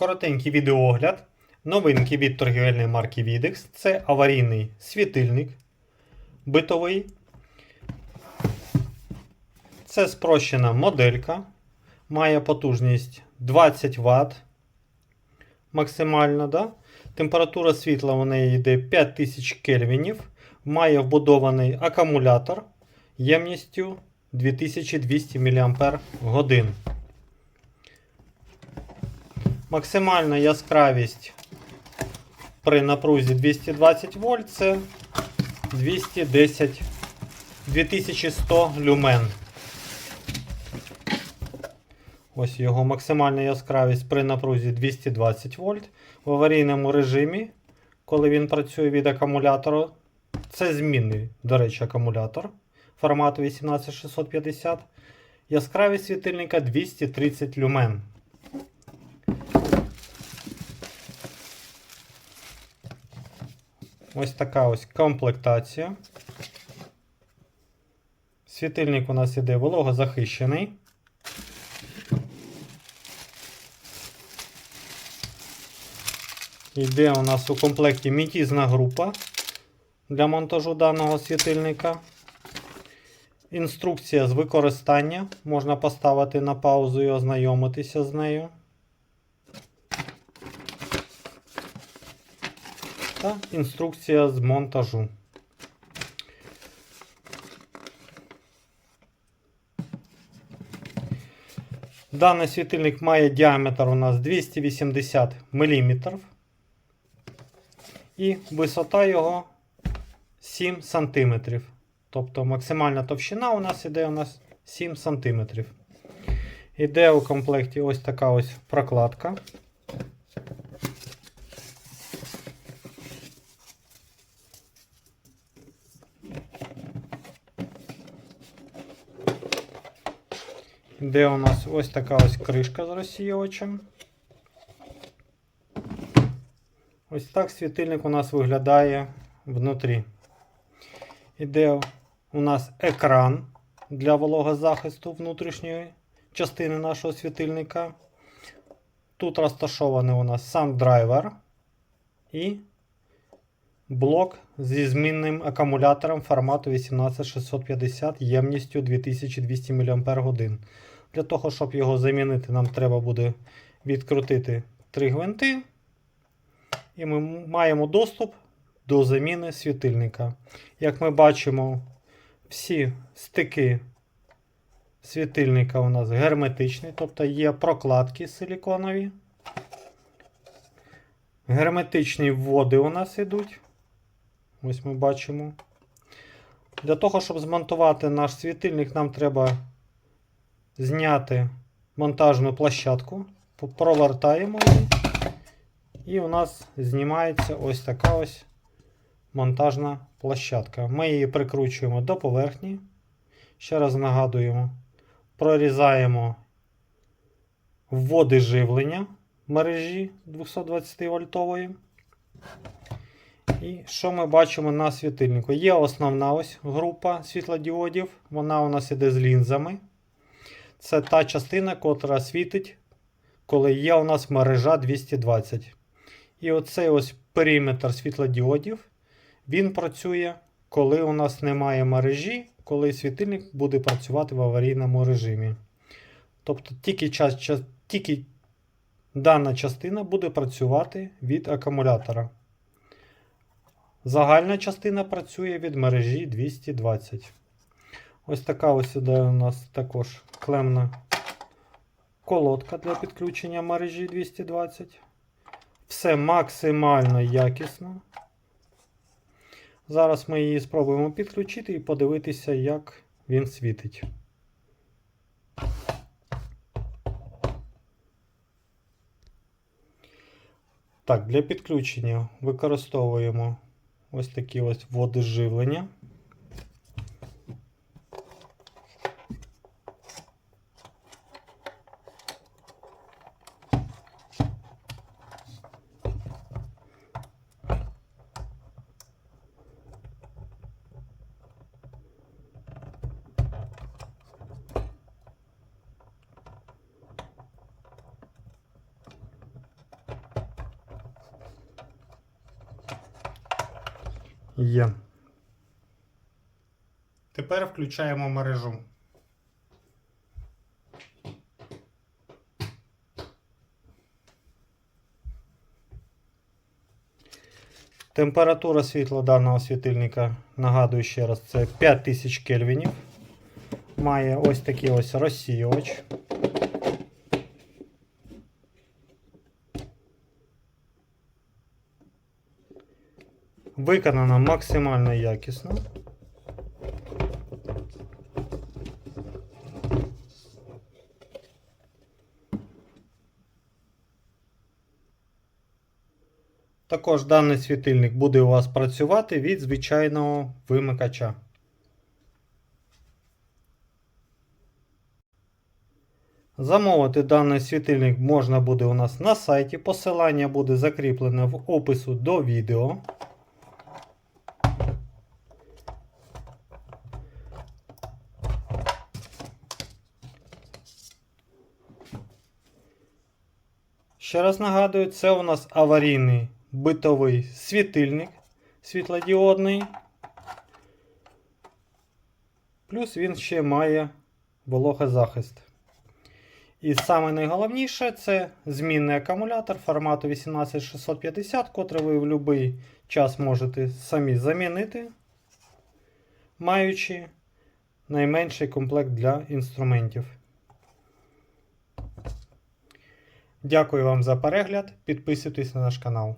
Коротенький відеоогляд. Новинки від торгівельної марки Videx. Це аварійний світильник битовий. Це спрощена моделька. Має потужність 20 Вт. Максимально, да? Температура світла у неї йде 5000 кельвінів. Має вбудований акумулятор ємністю 2200 мАч. Максимальна яскравість при напрузі 220 вольт це 210 2100 люмен. Ось його максимальна яскравість при напрузі 220 вольт. В аварійному режимі, коли він працює від акумулятора, це змінний, до речі, акумулятор формату 18650. Яскравість світильника 230 люмен. Ось така ось комплектація. Світильник у нас іде вологозахищений. Йде у нас у комплекті мітізна група для монтажу даного світильника. Інструкція з використання. Можна поставити на паузу і ознайомитися з нею. Та інструкція з монтажу. Даний світильник має діаметр у нас 280 мм. І висота його 7 см. Тобто максимальна товщина у нас іде у нас 7 см. Іде у комплекті ось така ось прокладка. Де у нас ось така ось кришка з розсіювачем. Ось так світильник у нас виглядає внутрі. Іде у нас екран для вологозахисту внутрішньої частини нашого світильника. Тут розташований у нас сам драйвер і блок зі змінним акумулятором формату 18650 ємністю 2200 мАч. Для того, щоб його замінити, нам треба буде відкрутити три гвинти. І ми маємо доступ до заміни світильника. Як ми бачимо, всі стики світильника у нас герметичні, тобто є прокладки силіконові. Герметичні вводи у нас йдуть. Ось ми бачимо. Для того, щоб змонтувати наш світильник, нам треба зняти монтажну площадку, провертаємо її. І у нас знімається ось така ось монтажна площадка. Ми її прикручуємо до поверхні. Ще раз нагадуємо, прорізаємо вводи живлення мережі 220 вольтової. І що ми бачимо на світильнику? Є основна ось група світлодіодів. Вона у нас іде з лінзами. Це та частина, котра світить, коли є у нас мережа 220. І оцей ось периметр світлодіодів, він працює, коли у нас немає мережі, коли світильник буде працювати в аварійному режимі. Тобто тільки, час, час, тільки дана частина буде працювати від акумулятора. Загальна частина працює від мережі 220. Ось така ось іде у нас також клемна колодка для підключення мережі 220. Все максимально якісно. Зараз ми її спробуємо підключити і подивитися, як він світить. Так, для підключення використовуємо ось такі ось вводи Є. Тепер включаємо мережу. Температура світла даного світильника, нагадую ще раз, це 5000 кельвінів. Має ось такий ось розсіювач. Виконана максимально якісно. Також даний світильник буде у вас працювати від звичайного вимикача. Замовити даний світильник можна буде у нас на сайті. Посилання буде закріплене в опису до відео. Ще раз нагадую, це у нас аварійний битовий світильник світлодіодний. Плюс він ще має вологозахист. І саме найголовніше це змінний акумулятор формату 18650, котрий ви в будь-який час можете самі замінити, маючи найменший комплект для інструментів. Дякую вам за перегляд. Підписуйтесь на наш канал.